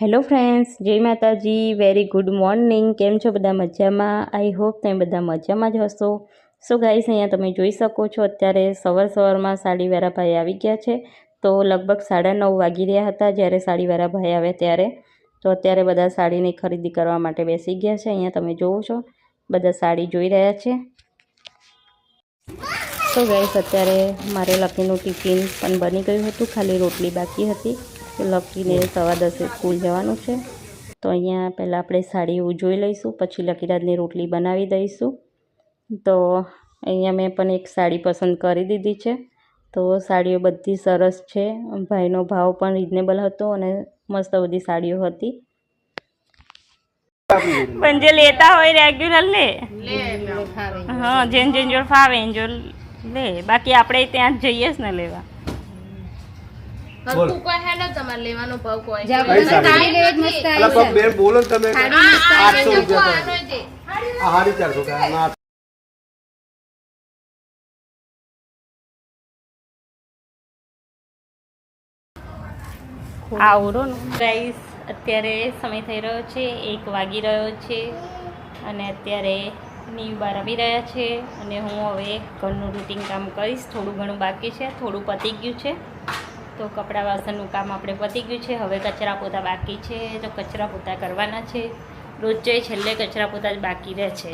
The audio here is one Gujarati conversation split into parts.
હેલો ફ્રેન્ડ્સ જય માતાજી વેરી ગુડ મોર્નિંગ કેમ છો બધા મજામાં? આઈ હોપ તમે બધા મજામાં જ હશો. સો ગાઈસ અહીંયા તમે જોઈ શકો છો, અત્યારે સવાર સવારમાં સાડીવાળા ભાઈ આવી ગયા છે. તો લગભગ સાડા નવ વાગી રહ્યા હતા જ્યારે સાડીવાળા ભાઈ આવે ત્યારે. તો અત્યારે બધા સાડીની ખરીદી કરવા માટે બેસી ગયા છે. અહીંયા તમે જોવો છો, બધા સાડી જોઈ રહ્યા છે. તો ગાઈસ અત્યારે મારે લકીનું ટિફિન પણ બની ગયું હતું. ખાલી રોટલી બાકી હતી. તો લકીને સવા દસે સ્કૂલ જવાનું છે. તો અહીંયા પહેલાં આપણે સાડી ઉજવી લઈશું પછી લકીરાજની રોટલી બનાવી દઈશું. તો અહીંયા મેં પણ એક સાડી પસંદ કરી દીધી છે. તો સાડીઓ બધી સરસ છે. ભાઈનો ભાવ પણ રિઝનેબલ હતો અને મસ્ત બધી સાડીઓ હતી. પણ જે લેતા હોય રેગ્યુલર લે હા જેન જેન જોડ ફાવે એન જોડ લે બાકી આપણે ત્યાં જ જઈએ જ ને લેવા. બોલો. ને તમે. આઠસો રૂપિયા સાડી ચારસો આવરો ગાઈસ અત્યારે સમય થઈ રહ્યો છે એક વાગી રહ્યો છે અને અત્યારે નીવ બહાર આવી રહ્યા છે અને હું હવે ઘરનું રૂટિન કામ કરીશ. થોડું ઘણું બાકી છે, થોડું પતી ગયું છે. તો કપડાં વાસણનું કામ આપણે પતી ગયું છે. હવે કચરા પોતા બાકી છે, તો કચરા પોતા કરવાના છે. રોજે છેલ્લે કચરા પોતા જ બાકી રહે છે.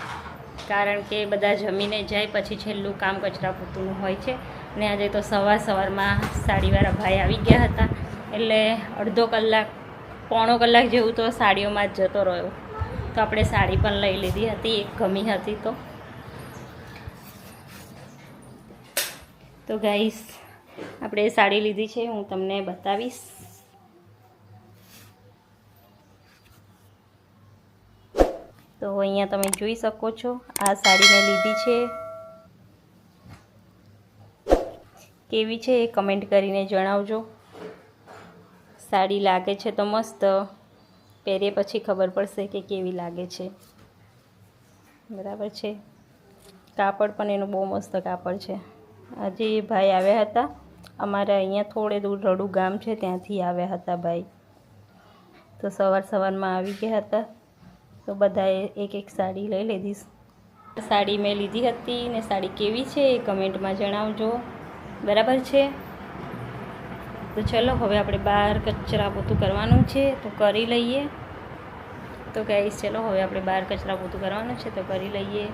કારણ કે બધા જમીને જાય, પછી છેલ્લું કામ કચરા પોતુનું હોય છે. ને આજે તો સવાર સવારમાં સાડીવાળા ભાઈ આવી ગયા હતા. એટલે અડધો કલાક, પોણો કલાક જેવું તો સાડીઓમાં જ જતો રહ્યો. તો આપણે સાડી પણ લઈ લીધી હતી, એક ગમી હતી તો. તો ગાઈસ આપણે સાડી લીધી છે, હું તમને બતાવીશ. તો અહીંયા તમે જોઈ શકો છો, આ સાડી મેં લીધી છે. કેવી છે એ કમેન્ટ કરીને જણાવજો. સાડી લાગે છે તો મસ્ત. પહેરીએ પછી ખબર પડશે કે કેવી લાગે છે. બરાબર છે? કાપડ પણ એનું બહુ મસ્ત કાપડ છે. આજે ભાઈ આવ્યા હતા. અમારા અહીંયા થોડે દૂર રડુ ગામ છે, ત્યાંથી આવ્યા હતા ભાઈ. તો સવાર સવારમાં આવી ગયા હતા. તો બધાએ એક એક સાડી લઈ લીધી. સાડી મેં લીધી હતી ને સાડી કેવી છે એ કમેન્ટમાં જણાવજો. બરાબર છે? તો ચલો, હવે આપણે બહાર કચરા પોતું કરવાનું છે, તો કરી લઈએ. તો કહીશ ચલો, હવે આપણે બહાર કચરા પોતું કરવાનું છે, તો કરી લઈએ.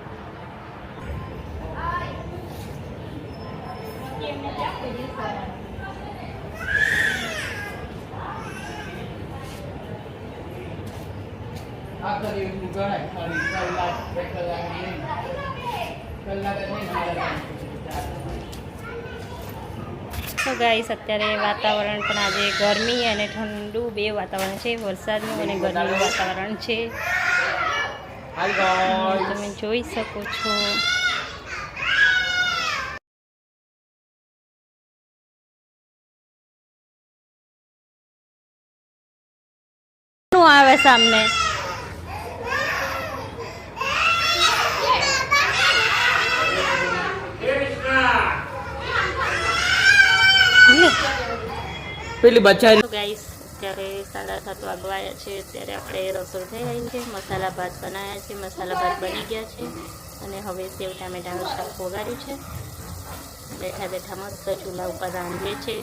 તો ગાઈસ અત્યારે વાતાવરણ પણ આજે ગરમી અને ઠંડુ બે વાતાવરણ છે વરસાદનું અને ગરમીનું વાતાવરણ છે. તમે જોઈ શકો છો. શું આવે સામને? પેલી બચારી ગાઈસ અત્યારે સાડા સાત વાગવાયા છે. અત્યારે આપણે રસોઈ થઈ ગઈ છે. મસાલા ભાત બનાવ્યા છે. મસાલા ભાત બની ગયા છે. અને હવે સેવ ટામેટાનું શાક વગાડ્યું છે. બેઠા બેઠા મસ્ત ચૂલા ઉપર રાંધીએ છે.